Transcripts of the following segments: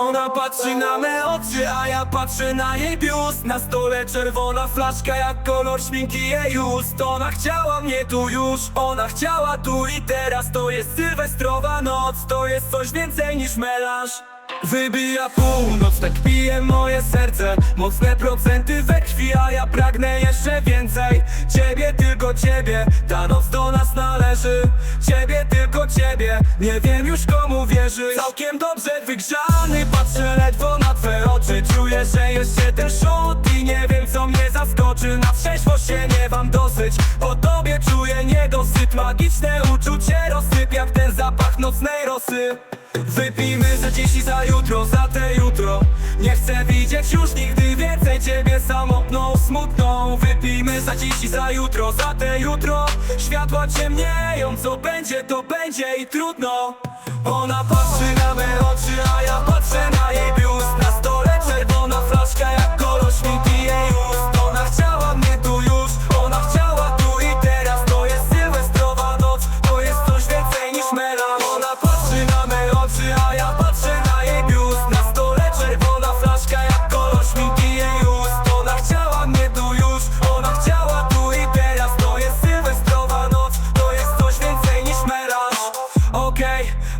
Ona patrzy na me oczy, a ja patrzę na jej biust. Na stole czerwona flaszka jak kolor śminki jej ust. Ona chciała mnie tu już, ona chciała tu i teraz. To jest sylwestrowa noc, to jest coś więcej niż melanż. Wybija północ, tak pije moje serce. Mocne procenty we krwi, a ja pragnę jeszcze więcej. Ciebie, tylko ciebie, ta noc nie wiem już komu wierzy Całkiem dobrze wygrzany, patrzę ledwo na twe oczy. Czuję, że jeszcze ten shot i nie wiem co mnie zaskoczy. Na trzeźwo się nie wam dosyć, po tobie czuję niedosyt. Magiczne uczucie rozsyp jak ten zapach nocnej rosy. Wypijmy za dziś i za jutro, za te jutro. Nie chcę widzieć już nigdy więcej ciebie samotną, smutną Za dziś i za jutro, za te jutro. Światła ciemnieją, co będzie to będzie i trudno. Ona patrzy na me oczy, a ja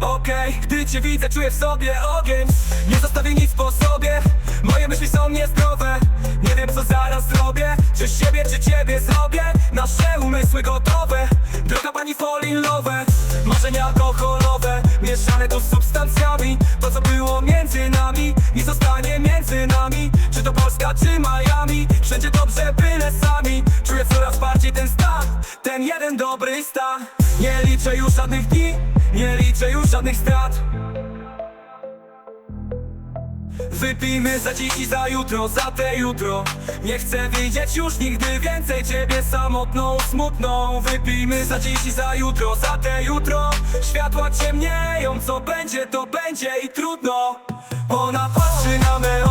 Okej, okej, gdy cię widzę czuję w sobie ogień. Nie zostawię nic po sobie, moje myśli są niezdrowe. Nie wiem co zaraz zrobię, czy siebie czy ciebie zrobię. Nasze umysły gotowe, droga pani fall in love. Marzenia alkoholowe, mieszane tu z substancjami. To co było między nami, nie zostanie między nami. Czy to Polska czy Miami, wszędzie dobrze byle sami. Czuję coraz bardziej ten stan, ten jeden dobry stan. Nie liczę już żadnych dni, nie liczę już żadnych strat Wypijmy za dziś i za jutro, za te jutro. Nie chcę widzieć już nigdy więcej ciebie samotną, smutną. Wypijmy za dziś i za jutro, za te jutro. Światła ciemnieją, co będzie to będzie i trudno. Ona patrzy na me